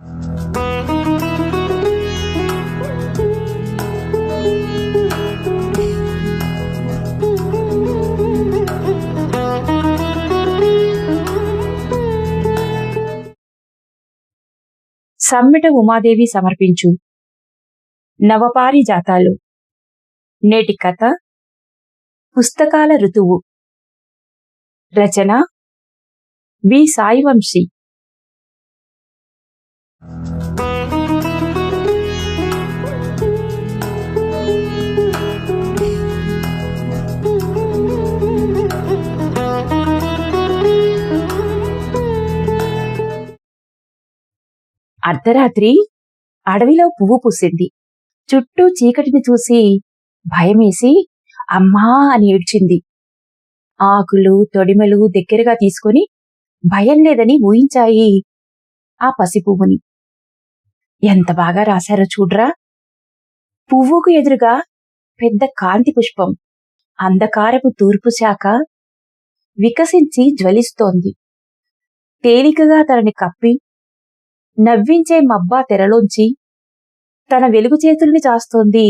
సమ్మిట ఉమాదేవి సమర్పించు. నవపారి జాతాలు నేటి కథ. పుస్తకాల ఋతువు. రచన. బి సాయివంశీ. అర్ధరాత్రి అడవిలో పువ్వు పూసింది. చుట్టూ చీకటిని చూసి భయమేసి అమ్మా అని ఏడ్చింది. ఆకులు తొడిమలు దగ్గరగా తీసుకొని భయం లేదని ఊహించాయి ఆ పసి పువ్వుని ఎంత బాగా రాశారో చూడ్రా. పువ్వుకు ఎదురుగా పెద్ద కాంతి పుష్పం అంధకారపు తూర్పు శాఖ వికసించి జ్వలిస్తోంది. తేలికగా తనని కప్పి నవ్వించే మబ్బా తెరలోంచి తన వెలుగు చేతుల్ని చాస్తోంది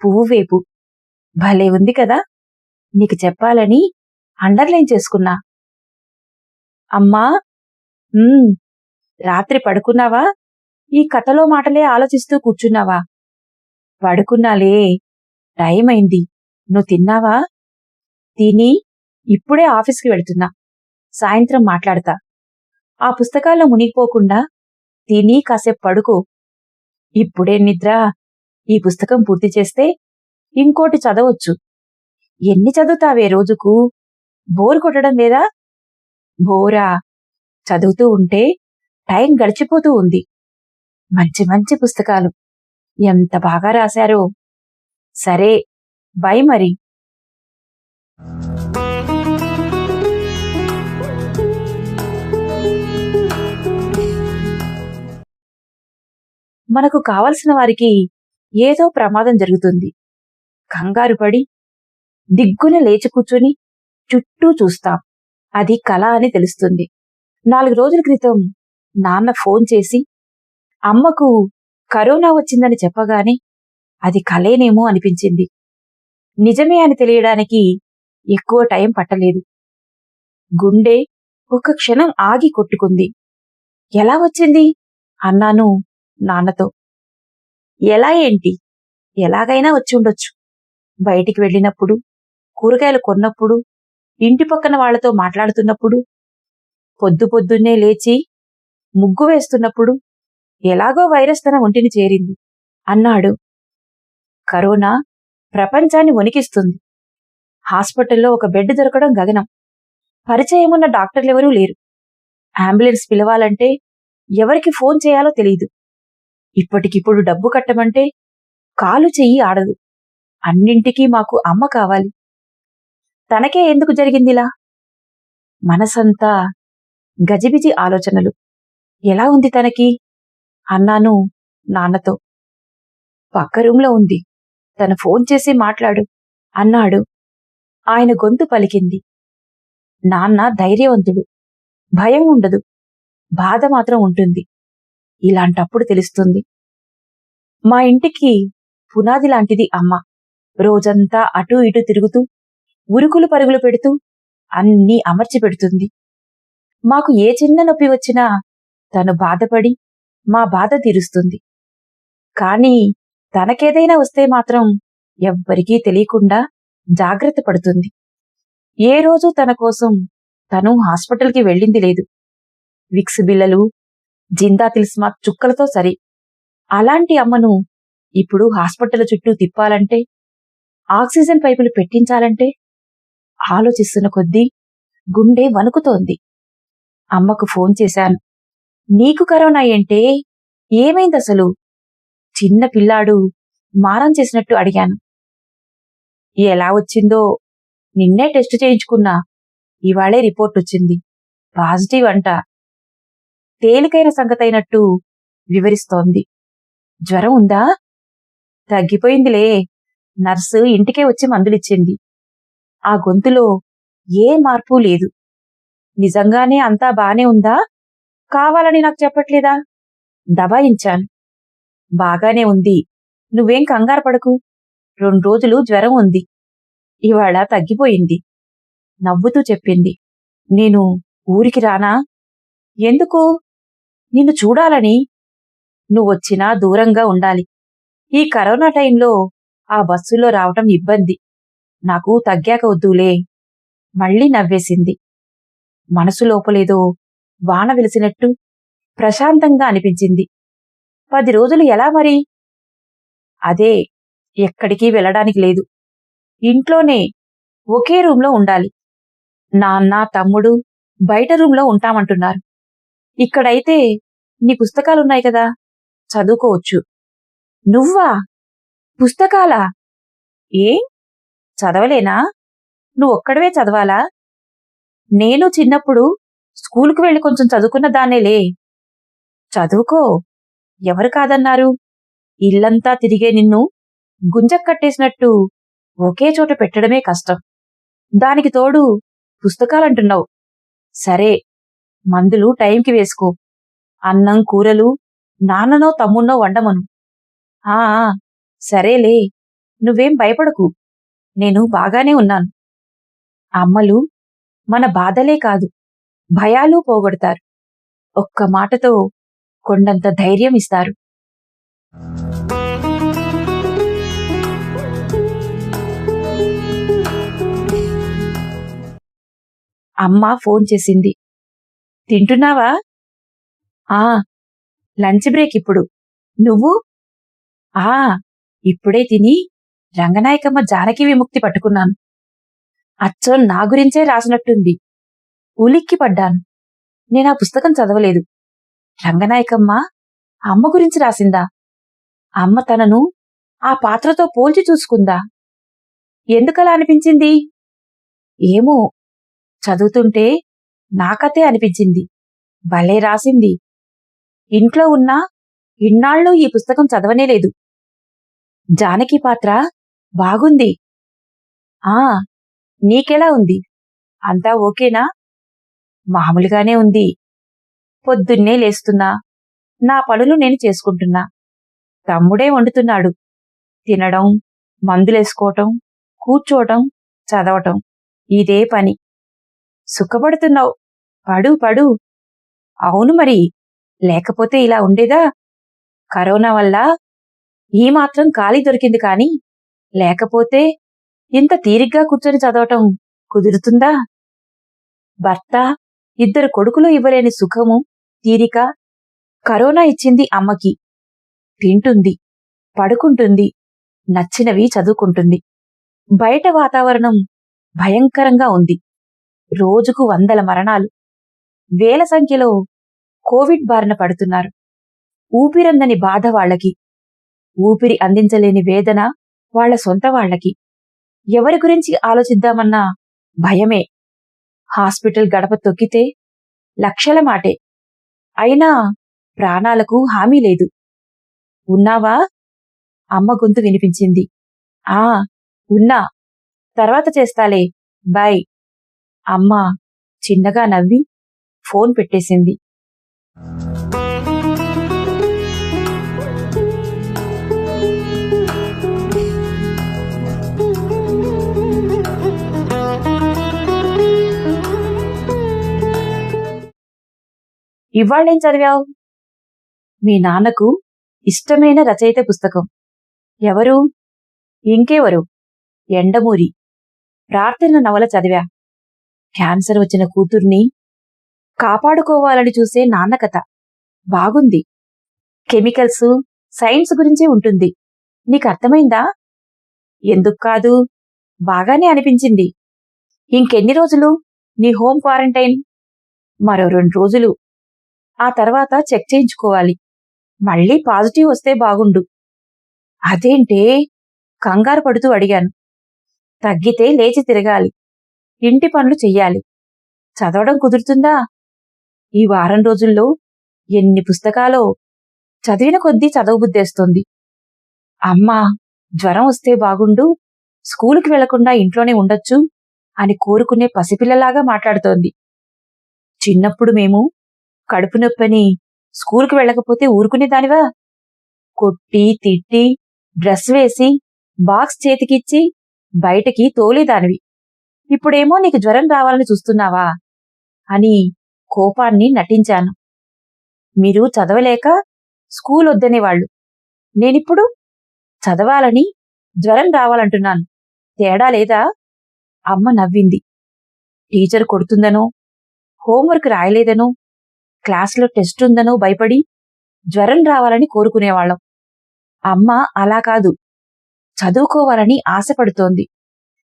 పువ్వు వేపు. భలే ఉంది కదా నీకు చెప్పాలని అండర్లైన్ చేసుకున్నా. అమ్మా! "ఉమ్, రాత్రి పడుకున్నావా? ఈ కథలో మాటలే ఆలోచిస్తూ కూర్చున్నావా? పడుకున్నాలే. టైం అయింది నువ్వు తిన్నావా? తిని ఇప్పుడే ఆఫీస్కి వెళ్తున్నా. సాయంత్రం మాట్లాడతా. ఆ పుస్తకాల్లో మునిగిపోకుండా తిని కాసేపు పడుకో. ఇప్పుడే నిద్ర. ఈ పుస్తకం పూర్తి చేస్తే ఇంకోటి చదవచ్చు. ఎన్ని చదువుతావే రోజుకు? బోర్ కొట్టడం లేదా? బోరా. చదువుతూ ఉంటే టైం గడిచిపోతూ ఉంది. మంచి మంచి పుస్తకాలు. ఎంత బాగా రాశారో. సరే బై మరి. మనకు కావలసిన వారికి ఏదో ప్రమాదం జరుగుతుంది. కంగారు పడి దిగ్గున లేచి కూర్చుని చుట్టూ చూస్తాం. అది కళ అని తెలుస్తుంది. నాలుగు రోజుల క్రితం నాన్న ఫోన్ చేసి అమ్మకు కరోనా వచ్చిందని చెప్పగానే అది కలేనేమో అనిపించింది. నిజమే అని తెలియడానికి ఎక్కువ టైం పట్టలేదు. గుండె ఒక క్షణం ఆగి కొట్టుకుంది. ఎలా వచ్చింది? అన్నాను నాన్నతో. ఎలా ఏంటి? ఎలాగైనా వచ్చి ఉండొచ్చు. బయటికి వెళ్ళినప్పుడు కూరగాయలు కొన్నప్పుడు ఇంటి పక్కన వాళ్ళతో మాట్లాడుతున్నప్పుడు పొద్దు పొద్దున్నే లేచి ముగ్గు వేస్తున్నప్పుడు ఎలాగో వైరస్ తన ఒంటిని చేరింది. అన్నాడు. కరోనా ప్రపంచాన్ని వణికిస్తుంది. హాస్పిటల్లో ఒక బెడ్ దొరకడం గగనం. పరిచయమున్న డాక్టర్లెవరూ లేరు. అంబులెన్స్ పిలవాలంటే ఎవరికి ఫోన్ చేయాలో తెలియదు ఇప్పటికిప్పుడు డబ్బు కట్టమంటే కాలు చెయ్యి ఆడదు. అన్నింటికీ మాకు అమ్మ కావాలి. తనకే ఎందుకు జరిగిందిలా మనసంతా గజిబిజి ఆలోచనలు. ఎలా ఉంది తనకి? అన్నాను నాన్నతో. పక్క రూంలో ఉంది. తను ఫోన్ చేసి మాట్లాడు అన్నాడు. ఆయన గొంతు పలికింది. నాన్న ధైర్యవంతుడు. భయం ఉండదు. బాధ మాత్రం ఉంటుంది. ఇలాంటప్పుడు తెలుస్తుంది. మా ఇంటికి పునాది లాంటిది అమ్మ. రోజంతా అటూ ఇటూ తిరుగుతూ ఉరుకులు పరుగులు పెడుతూ అన్నీ అమర్చి పెడుతుంది మాకు ఏ చిన్న నొప్పి వచ్చినా తను బాధపడి మా బాధ తీరుస్తుంది. కానీ తనకేదైనా వస్తే మాత్రం ఎవ్వరికీ తెలియకుండా జాగ్రత్త పడుతుంది. ఏ రోజు తన కోసం తను హాస్పిటల్కి వెళ్ళింది లేదు. విక్స్ బిల్లలు జిందా తిల్స్మా చుక్కలతో సరి. అలాంటి అమ్మను ఇప్పుడు హాస్పిటల్ చుట్టూ తిప్పాలంటే ఆక్సిజన్ పైపులు పెట్టించాలంటే ఆలోచిస్తున్న కొద్దీ గుండె వణుకుతోంది. అమ్మకు ఫోన్ చేశాను. నీకు కరోనా ఏంటే ఏమైంది అసలు? చిన్న పిల్లాడు మారం చేసినట్టు అడిగాను. ఎలా వచ్చిందో నిన్నే టెస్ట్ చేయించుకున్నా. ఇవాళే రిపోర్ట్ వచ్చింది. పాజిటివ్ అంట. తేలికైన సంగతైనట్టు వివరిస్తోంది. జ్వరం ఉందా? తగ్గిపోయిందిలే. నర్సు ఇంటికే వచ్చి మందులిచ్చింది. ఆ గొంతులో ఏ మార్పు లేదు. నిజంగానే అంతా బానే ఉందా? కావాలని నాకు చెప్పట్లేదా? దబాయించాను. బాగానే ఉంది. నువ్వేం కంగారు పడకు. రెండు రోజులు జ్వరం ఉంది. ఇవాళ తగ్గిపోయింది. నవ్వుతూ చెప్పింది. నేను ఊరికి రానా? ఎందుకు? నిన్ను చూడాలని. నువ్వొచ్చినా దూరంగా ఉండాలి. ఈ కరోనా టైంలో ఆ బస్సులో రావటం ఇబ్బంది. నాకు తగ్గాక వద్దులే. మళ్ళీ నవ్వేసింది. మనసు లోపలేదో వాన వెలిసినట్టు ప్రశాంతంగా అనిపించింది. పది రోజులు ఎలా మరి? అదే ఎక్కడికి వెళ్ళడానికి లేదు. ఇంట్లోనే ఒకే రూంలో ఉండాలి. నాన్న తమ్ముడు బయట రూంలో ఉంటామంటున్నారు. ఇక్కడైతే నీ పుస్తకాలున్నాయి కదా చదువుకోవచ్చు. నువ్వా? పుస్తకాలా? ఏం? చదవలేనా? నువ్వొక్కడవే చదవాలా? నేను చిన్నప్పుడు స్కూలుకు వెళ్ళి కొంచెం చదువుకున్న దాన్నేలే. చదువుకో. ఎవరు కాదన్నారు? ఇల్లంతా తిరిగే నిన్ను గుంజక్కట్టేసినట్టు ఒకే చోట పెట్టడమే కష్టం. దానికి తోడు పుస్తకాలంటున్నావు. సరే మందులు టైంకి వేసుకో. అన్నం కూరలు నాన్ననో తమ్మున్నో వండమను. ఆ ఆ, సరేలే. నువ్వేం భయపడకు. నేను బాగానే ఉన్నాను. అమ్మలు మన బాధలే కాదు. భయాలు పోగొడతారు. ఒక్క మాటతో కొండంత ధైర్యం ఇస్తారు. అమ్మ ఫోన్ చేసింది. తింటున్నావా? ఆ లంచ్ బ్రేక్ ఇప్పుడు. నువ్వు? ఆ ఇప్పుడే తిని రంగనాయకమ్మ జానకి విముక్తి పట్టుకున్నాను. అచ్చం నా గురించే రాసినట్టుంది. ఉలిక్కి పడ్డాను నేను ఆ పుస్తకం చదవలేదు. రంగనాయకమ్మ అమ్మ గురించి రాసిందా? అమ్మ తనను ఆ పాత్రతో పోల్చి చూసుకుందా? ఎందుకలా అనిపించింది? ఏమో చదువుతుంటే నాకతే అనిపించింది. భలే రాసింది. ఇంట్లో ఉన్నా ఇన్నాళ్ళు ఈ పుస్తకం చదవనేలేదు జానకి పాత్ర బాగుంది. ఆ నీకెలా ఉంది? అంతా ఓకేనా? మామూలుగానే ఉంది. పొద్దున్నే లేస్తున్నా నా పనులు నేను చేసుకుంటున్నా. తమ్ముడే వండుతున్నాడు. తినడం మందులేసుకోవటం కూర్చోవటం చదవటం ఇదే పని. సుఖపడుతున్నావు. పడు పడు. అవును మరి. లేకపోతే ఇలా ఉండేదా? కరోనా వల్ల ఈ మాత్రం ఖాళీ దొరికింది కాని లేకపోతే ఇంత తీరిగ్గా కూర్చొని చదవటం కుదురుతుందా? భర్త ఇద్దరు కొడుకులు ఇవ్వలేని సుఖము తీరిక కరోనా ఇచ్చింది అమ్మకి. తింటుంది పడుకుంటుంది నచ్చినవి చదువుకుంటుంది. బయట వాతావరణం భయంకరంగా ఉంది. రోజుకు వందల మరణాలు. వేల సంఖ్యలో కోవిడ్ బారిన పడుతున్నారు. ఊపిరందని బాధ వాళ్ళకి. ఊపిరి అందించలేని వేదన వాళ్ళ సొంత వాళ్ళకి. ఎవరి గురించి ఆలోచిద్దామన్నా భయమే. హాస్పిటల్ గడప తొక్కితే లక్షల మాటే. అయినా ప్రాణాలకు హామీ లేదు. ఉన్నావా? అమ్మ గొంతు వినిపించింది. ఆ ఉన్నా. తర్వాత చేస్తాలే. బాయ్ అమ్మ చిన్నగా నవ్వి ఫోన్ పెట్టేసింది. ఇవాళ్ళేం చదివావు? మీ నాన్నకు ఇష్టమైన రచయిత పుస్తకం. ఎవరు? ఇంకెవరు? ఎండమూరి. ప్రార్థన నవల చదివా. క్యాన్సర్ వచ్చిన కూతుర్ని కాపాడుకోవాలని చూసే నాన్న కథ. బాగుంది. కెమికల్స్ సైన్స్ గురించే ఉంటుంది. నీకు అర్థమైందా? ఎందుకు కాదు? బాగానే అనిపించింది. ఇంకెన్ని రోజులు? నీ హోమ్ క్వారంటైన్? మరో రెండు రోజులు. ఆ తర్వాత చెక్ చేయించుకోవాలి. మళ్ళీ పాజిటివ్ వస్తే బాగుండు. అదేంటే కంగారు పడుతూ అడిగాను. తగ్గితే లేచి తిరగాలి. ఇంటి పనులు చెయ్యాలి. చదవడం కుదురుతుందా? ఈ వారం రోజుల్లో ఎన్ని పుస్తకాలో చదివిన కొద్దీ చదవబుద్దేస్తోంది అమ్మా జ్వరం వస్తే బాగుండు. స్కూలుకి వెళ్ళకుండా ఇంట్లోనే ఉండొచ్చు అని కోరుకునే పసిపిల్లలాగా మాట్లాడుతోంది. చిన్నప్పుడు మేము కడుపు నొప్పని. స్కూల్కి వెళ్ళకపోతే ఊరుకునేదానివా కొట్టి తిట్టి డ్రెస్ వేసి బాక్స్ చేతికిచ్చి బయటకి తోలేదానివి. ఇప్పుడేమో నీకు జ్వరం రావాలని చూస్తున్నావా? అని కోపాన్ని నటించాను. మీరు చదవలేక స్కూల్ వద్దనేవాళ్ళు నేనిప్పుడు చదవాలని జ్వరం రావాలంటున్నాను. తేడా లేదా? అమ్మ నవ్వింది. టీచర్ కొడుతుందనో హోంవర్క్ రాయలేదనో క్లాసులో టెస్ట్ ఉందనో భయపడి జ్వరం రావాలని కోరుకునేవాళ్ళం. అమ్మ అలా కాదు. చదువుకోవాలని ఆశపడుతోంది.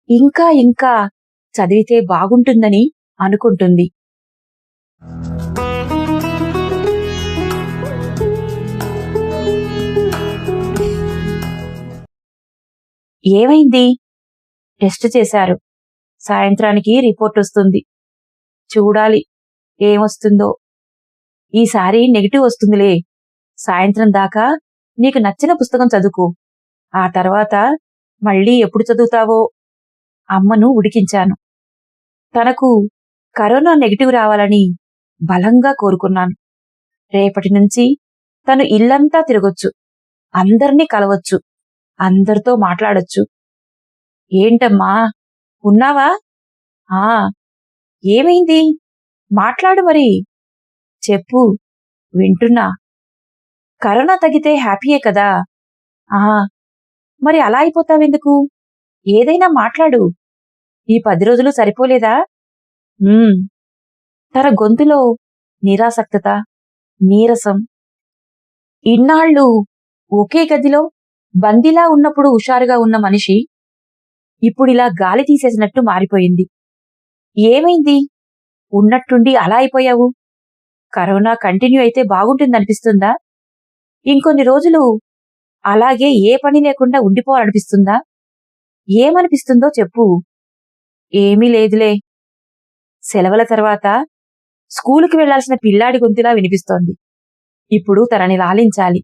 ఇంకా ఇంకా చదివితే బాగుంటుందని అనుకుంటుంది. ఏమైంది? టెస్ట్ చేశారు. సాయంత్రానికి రిపోర్ట్ వస్తుంది. చూడాలి. ఏమొస్తుందో. ఈసారి నెగిటివ్ వస్తుందిలే. సాయంత్రం దాకా నీకు నచ్చిన పుస్తకం చదువుకో. ఆ తర్వాత మళ్ళీ ఎప్పుడు చదువుతావో? అమ్మను ఉడికించాను. తనకు కరోనా నెగిటివ్ రావాలని బలంగా కోరుకున్నాను. రేపటి నుంచి తను ఇల్లంతా తిరగొచ్చు. అందర్నీ కలవచ్చు. అందరితో మాట్లాడొచ్చు. ఏంటమ్మా? ఉన్నావా? ఆ ఏమైంది? మాట్లాడు మరి. చెప్పు. వింటున్నా. కరోనా తగ్గితే హ్యాపీయే కదా. ఆహా. మరి అలా అయిపోతావెందుకు? ఏదైనా మాట్లాడు. ఈ పది రోజులు సరిపోలేదా? ఉమ్. తన గొంతులో నిరాసక్తత నీరసం. ఇన్నాళ్ళు ఒకే గదిలో బందీలా ఉన్నప్పుడు హుషారుగా ఉన్న మనిషి ఇప్పుడిలా గాలి తీసేసినట్టు మారిపోయింది. ఏమైంది? ఉన్నట్టుండి అలా అయిపోయావు? కరోనా కంటిన్యూ అయితే బాగుంటుందనిపిస్తుందా? ఇంకొన్ని రోజులు అలాగే ఏ పని లేకుండా ఉండిపోవాలనిపిస్తుందా? ఏమనిపిస్తుందో చెప్పు. ఏమీ లేదులే. సెలవుల తర్వాత స్కూలుకి వెళ్ళాల్సిన పిల్లాడి గొంతులా వినిపిస్తోంది. ఇప్పుడు తనని లాలించాలి.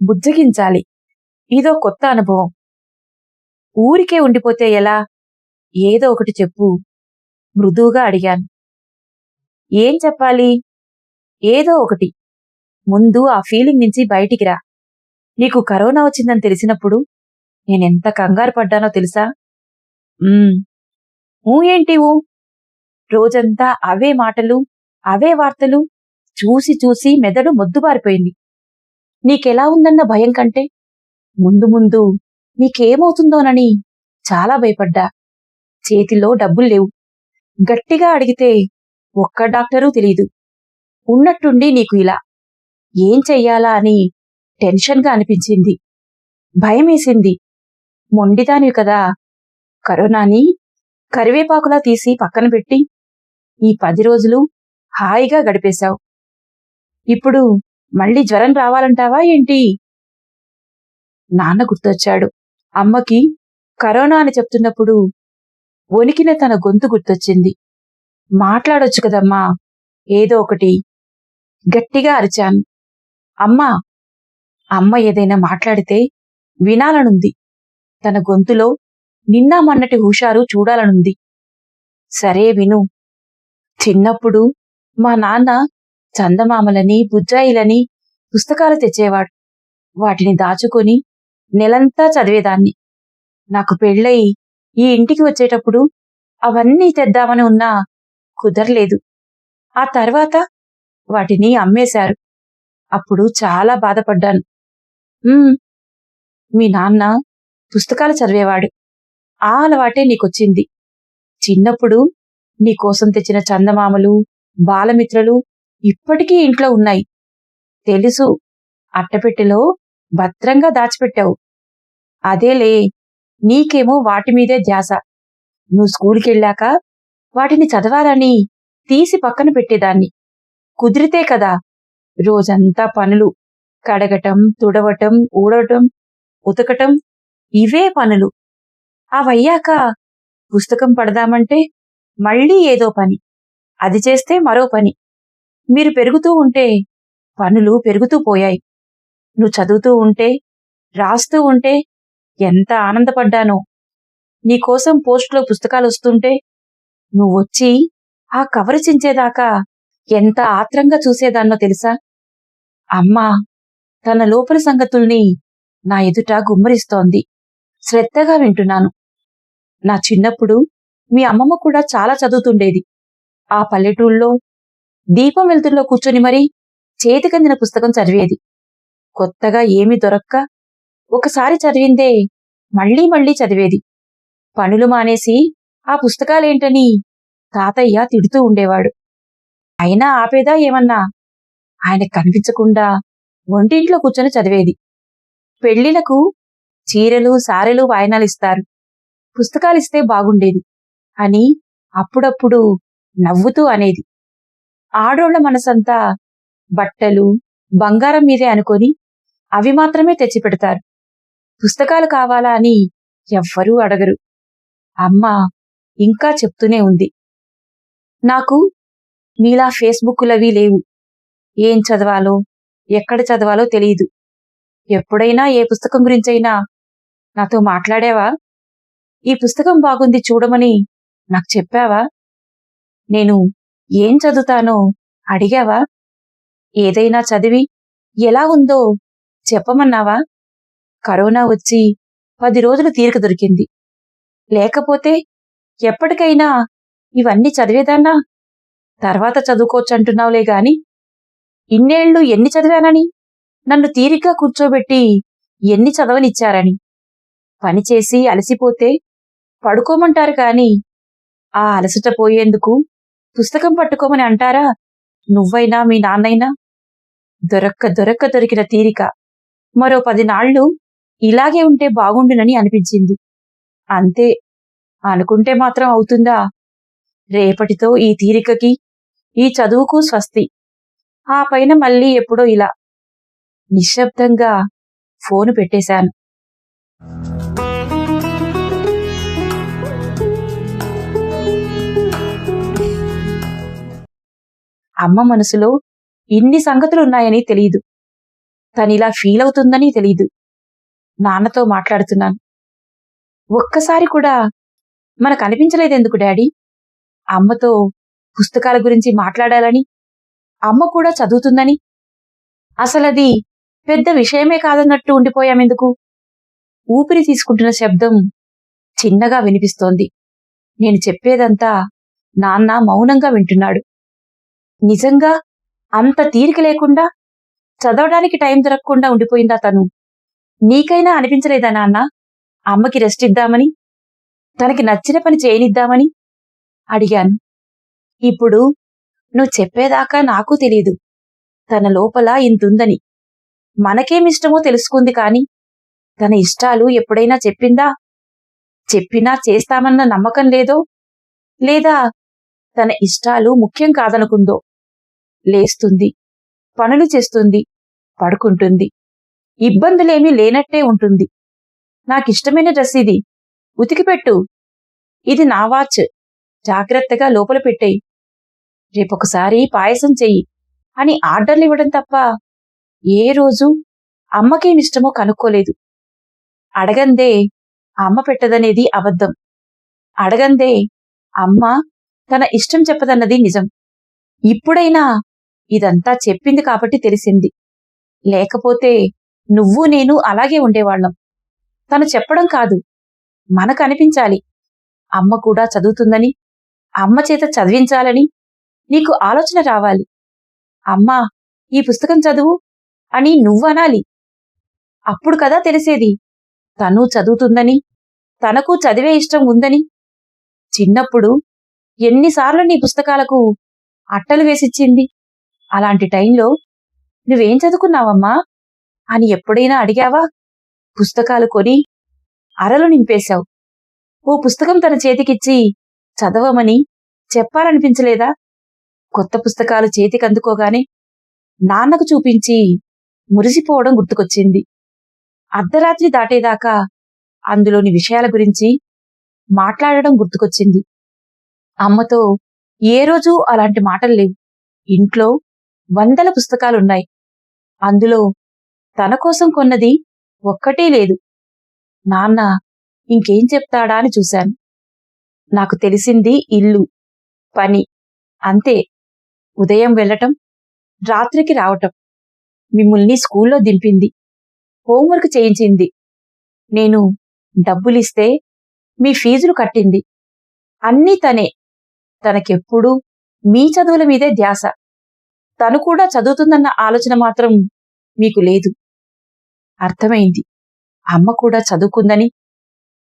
బుజ్జగించాలి. ఇదో కొత్త అనుభవం. ఊరికే ఉండిపోతే ఎలా? ఏదో ఒకటి చెప్పు. మృదువుగా అడిగాను. ఏం చెప్పాలి? ఏదో ఒకటి. ముందు ఆ ఫీలింగ్ నుంచి బయటికి రా. నీకు కరోనా వచ్చిందని తెలిసినప్పుడు నేనెంత కంగారు పడ్డానో తెలుసా? ఉమ్, ఊ ఏంటి ఊ? రోజంతా అవే మాటలు అవే వార్తలు చూసి చూసి మెదడు మొద్దుబారిపోయింది. నీకెలా ఉందన్న భయం కంటే ముందు ముందు నీకేమవుతుందోనని చాలా భయపడ్డా. చేతిలో డబ్బులు లేవు. గట్టిగా అడిగితే ఒక్క డాక్టరూ తెలీదు. ఉన్నట్టుండి నీకు ఇలా. ఏం చెయ్యాలా అని టెన్షన్గా అనిపించింది. భయమేసింది. మొండిదానివి కదా. కరోనాని కరివేపాకులా తీసి పక్కన పెట్టి ఈ పది రోజులు హాయిగా గడిపేశావు. ఇప్పుడు మళ్ళీ జ్వరం రావాలంటావా ఏంటి? నాన్న గుర్తొచ్చాడు. అమ్మకి కరోనా అని చెప్తున్నప్పుడు వణికిన తన గొంతు గుర్తొచ్చింది. మాట్లాడొచ్చు కదమ్మా. ఏదో ఒకటి గట్టిగా అరిచాను. అమ్మా అమ్మ ఏదైనా మాట్లాడితే వినాలనుంది. తన గొంతులో నిన్న మొన్నటి హుషారు చూడాలనుంది. సరే విను. చిన్నప్పుడు మా నాన్న చందమామలని బుజ్జాయిలని పుస్తకాలు తెచ్చేవాడు. వాటిని దాచుకొని నెలంతా చదివేదాన్ని. నాకు పెళ్ళయి ఈ ఇంటికి వచ్చేటప్పుడు అవన్నీ తెద్దామని ఉన్నా కుదరలేదు. ఆ తర్వాత వాటిని అమ్మేశారు. అప్పుడు చాలా బాధపడ్డాను. మీ నాన్న పుస్తకాలు చదివేవాడు. ఆ అలవాటే నీకొచ్చింది. చిన్నప్పుడు నీకోసం తెచ్చిన చందమామలు బాలమిత్రలు ఇప్పటికీ ఇంట్లో ఉన్నాయి. తెలుసు అట్టపెట్టెలో భద్రంగా దాచిపెట్టావు. అదేలే నీకేమో వాటి మీదే ధ్యాస. నువ్వు స్కూల్కి వెళ్ళాక వాటిని చదవాలని తీసి పక్కన పెట్టేదాన్ని. కుదిరితే కదా. రోజంతా పనులు. కడగటం తుడవటం ఊడటం ఉతకటం ఇవే పనులు. అవయ్యాక పుస్తకం పడదామంటే మళ్ళీ ఏదో పని. అది చేస్తే మరో పని. మీరు పెరుగుతూ ఉంటే పనులు పెరుగుతూ పోయాయి. నువ్వు చదువుతూ ఉంటే రాస్తూ ఉంటే ఎంత ఆనందపడ్డానో. నీకోసం పోస్ట్లో పుస్తకాలు వస్తుంటే నువ్వొచ్చి ఆ కవర్ చించేదాకా ఎంత ఆత్రంగా చూసేదాన్నో తెలుసా? అమ్మ తన లోపలి సంగతుల్ని నా ఎదుట గుమ్మరిస్తోంది. శ్రద్ధగా వింటున్నాను. నా చిన్నప్పుడు మీ అమ్మమ్మ కూడా చాలా చదువుతుండేది. ఆ పల్లెటూళ్ళలో దీపం వెలుతుల్లో కూర్చొని మరీ చేతికందిన పుస్తకం చదివేది. కొత్తగా ఏమీ దొరక్క ఒకసారి చదివిందే మళ్ళీ మళ్ళీ చదివేది. పనులు మానేసి ఆ పుస్తకాలేంటని తాతయ్య తిడుతూ ఉండేవాడు. అయినా ఆపేదా ఏమన్నా? ఆయన కనిపించకుండా ఒంటింట్లో కూర్చొని చదివేది. పెళ్ళిలకు చీరలు సారెలు వాయనాలిస్తారు. పుస్తకాలిస్తే బాగుండేది అని అప్పుడప్పుడు నవ్వుతూ అనేది. ఆడోళ్ళ మనసంతా బట్టలు బంగారం మీదే అనుకొని అవి మాత్రమే తెచ్చిపెడతారు. పుస్తకాలు కావాలా అని ఎవ్వరూ అడగరు. అమ్మ ఇంకా చెప్తూనే ఉంది. నాకు మీలా ఫేస్బుక్లవి లేవు. ఏం చదవాలో ఎక్కడ చదవాలో తెలియదు. ఎప్పుడైనా ఏ పుస్తకం గురించైనా నాతో మాట్లాడావా? ఈ పుస్తకం బాగుంది చూడమని నాకు చెప్పావా? నేను ఏం చదువుతానో అడిగావా? ఏదైనా చదివి ఎలా ఉందో చెప్పమన్నావా? కరోనా వచ్చి పది రోజులు తీరిక దొరికింది. లేకపోతే ఎప్పటికైనా ఇవన్నీ చదివేదాన్నా? తర్వాత చదువుకోవచ్చు అంటున్నావులే గాని. ఇన్నేళ్ళు ఎన్ని చదివానని? నన్ను తీరిగ్గా కూర్చోబెట్టి ఎన్ని చదవనిచ్చారని. పనిచేసి అలసిపోతే పడుకోమంటారు కాని ఆ అలసట పోయేందుకు పుస్తకం పట్టుకోమని అంటారా? నువ్వైనా మీ నాన్నైనా? దొరక్క దొరక్క దొరికిన తీరిక. మరో పది నాళ్ళు ఇలాగే ఉంటే బాగుండునని అనిపించింది. అంతే. అనుకుంటే మాత్రం అవుతుందా? రేపటితో ఈ తీరికకి ఈ చదువుకు స్వస్తి. ఆ పైన మళ్ళీ ఎప్పుడో ఇలా నిశ్శబ్దంగా ఫోను పెట్టేశాను. అమ్మ మనసులో ఇన్ని సంగతులున్నాయని తెలియదు తనిలా ఫీల్ అవుతుందని తెలీదు. నాన్నతో మాట్లాడుతున్నాను. ఒక్కసారి కూడా మనకు అనిపించలేదెందుకు డాడీ? అమ్మతో పుస్తకాల గురించి మాట్లాడాలని అమ్మ కూడా చదువుతుందని. అసలది పెద్ద విషయమే కాదన్నట్టు ఉండిపోయామెందుకు? ఊపిరి తీసుకుంటున్న శబ్దం చిన్నగా వినిపిస్తోంది. నేను చెప్పేదంతా నాన్న మౌనంగా వింటున్నాడు. నిజంగా అంత తీరిక లేకుండా చదవడానికి టైం దొరకకుండా ఉండిపోయిందా తను? నీకైనా అనిపించలేదా నాన్న? అమ్మకి రెస్ట్ ఇద్దామని తనకి నచ్చిన పని చేయనిద్దామని? అడిగాను. ఇప్పుడు నువ్వు చెప్పేదాకా నాకు తెలీదు. తన లోపల ఇంతుందని. మనకేమిష్టమో తెలుసుకుంది కాని తన ఇష్టాలు ఎప్పుడైనా చెప్పిందా? చెప్పినా చేస్తామన్న నమ్మకం లేదో? లేదా తన ఇష్టాలు ముఖ్యం కాదనుకుందో? లేస్తుంది పనులు చేస్తుంది పడుకుంటుంది ఇబ్బందులేమీ లేనట్టే ఉంటుంది. నాకిష్టమైన డ్రెస్ ఇది. ఉతికిపెట్టు. ఇది నా వాచ్. జాగ్రత్తగా లోపల పెట్టేయి. రేపొకసారి పాయసం చెయ్యి అని ఆర్డర్లు ఇవ్వడం తప్ప ఏ రోజు అమ్మకేమిష్టమో కనుక్కోలేదు. అడగందే అమ్మ పెట్టదనేది అబద్ధం. అడగందే అమ్మ తన ఇష్టం చెప్పదన్నది నిజం. ఇప్పుడైనా ఇదంతా చెప్పింది కాబట్టి తెలిసింది. లేకపోతే నువ్వు నేను అలాగే ఉండేవాళ్ళం. తను చెప్పడం కాదు. మనకు అనిపించాలి అమ్మ కూడా చదువుతుందని అమ్మ చేత చదివించాలని నీకు ఆలోచన రావాలి. అమ్మా ఈ పుస్తకం చదువు అని నువ్వనాలి అప్పుడు కదా తెలిసేది. తను చదువుతుందని తనకు చదివే ఇష్టం ఉందని. చిన్నప్పుడు ఎన్నిసార్లు నీ పుస్తకాలకు అట్టలు వేసిచ్చింది. అలాంటి టైంలో నువ్వేం చదువుకున్నావమ్మా? అని ఎప్పుడైనా అడిగావా? పుస్తకాలు కొని అరలు నింపేశావు. ఓ పుస్తకం తన చేతికిచ్చి చదవమని చెప్పాలనిపించలేదా? కొత్త పుస్తకాలు చేతికి అందుకోగానే నాన్నకు చూపించి మురిసిపోవడం గుర్తుకొచ్చింది. అర్ధరాత్రి దాటేదాకా అందులోని విషయాల గురించి మాట్లాడడం గుర్తుకొచ్చింది. అమ్మతో ఏ రోజు అలాంటి మాటలు లేవు. ఇంట్లో వందల పుస్తకాలున్నాయి. అందులో తన కోసం కొన్నది ఒక్కటే లేదు. నాన్న ఇంకేం చెప్తాడా అని చూశాను. నాకు తెలిసింది ఇల్లు పని అంతే. ఉదయం వెళ్ళటం రాత్రికి రావటం మిమ్మల్ని స్కూల్లో దింపింది హోంవర్క్ చేయించింది. నేను డబ్బులిస్తే మీ ఫీజులు కట్టింది. అన్నీ తనే. తనకెప్పుడూ మీ చదువుల మీదే ధ్యాస. తను కూడా చదువుతుందన్న ఆలోచన మాత్రం మీకు లేదు. అర్థమైంది. అమ్మ కూడా చదువుకుందని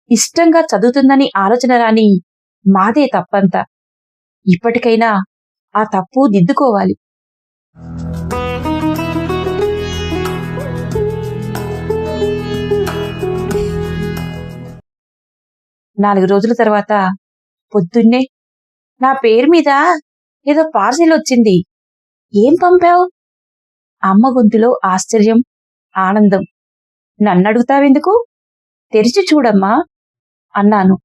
ఇష్టంగా చదువుతుందని ఆలోచన రాని మాదే తప్పంతా. ఇప్పటికైనా ఆ తప్పు దిద్దుకోవాలి. నాలుగు రోజుల తర్వాత పొద్దున్నే నా పేరు మీద ఏదో పార్సిల్ వచ్చింది. ఏం పంపావు? అమ్మ గొంతులో ఆశ్చర్యం ఆనందం. నన్నడుగుతావెందుకు తెరిచి చూడమ్మా అన్నాను.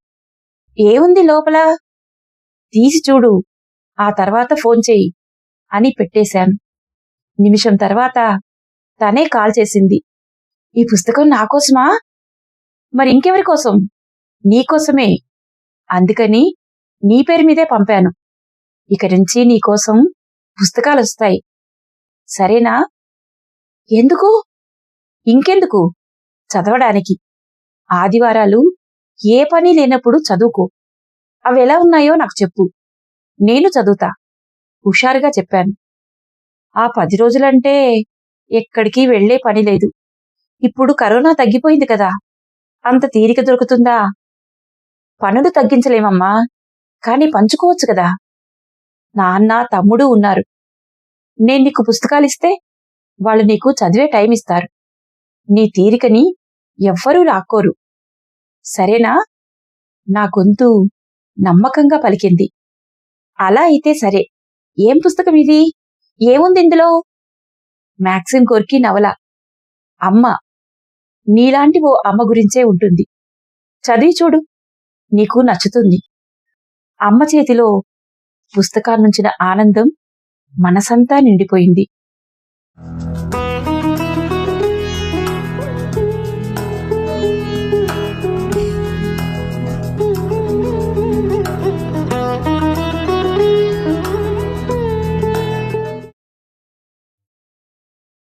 ఏముంది లోపల? తీసి చూడు. ఆ తర్వాత ఫోన్ చెయ్యి అని పెట్టేశాను. నిమిషం తర్వాత తనే కాల్ చేసింది. ఈ పుస్తకం నాకోసమా మరి ఇంకెవరి కోసం? నీకోసమే అందుకని నీ పేరు మీదే పంపాను. ఇక నుంచి నీకోసం పుస్తకాలు వస్తాయి. సరేనా? ఎందుకు? ఇంకెందుకు? చదవడానికి. ఆదివారాలు ఏ పని లేనప్పుడు చదువుకో. అవి ఎలా ఉన్నాయో నాకు చెప్పు. నేను చదువుతా. హుషారుగా చెప్పాను. ఆ పది రోజులంటే ఎక్కడికి వెళ్ళే పని లేదు. ఇప్పుడు కరోనా తగ్గిపోయింది కదా. అంత తీరిక దొరుకుతుందా? పనులు తగ్గించలేమమ్మా. కాని పంచుకోవచ్చు కదా. నాన్న తమ్ముడు ఉన్నారు. నేను నీకు పుస్తకాలిస్తే వాళ్ళు నీకు చదివే టైం ఇస్తారు. నీ తీరికని ఎవ్వరూ లాక్కోరు. సరేనా? నా గొంతు నమ్మకంగా పలికింది. అలా అయితే సరే. ఏం పుస్తకం ఇది? ఏముంది ఇందులో? మ్యాక్సిమ్ కోర్కి నవల. అమ్మ నీలాంటి ఓ అమ్మ గురించే ఉంటుంది. చదివి చూడు నీకు నచ్చుతుంది. అమ్మ చేతిలో పుస్తకాన్నించిన ఆనందం మనసంతా నిండిపోయింది.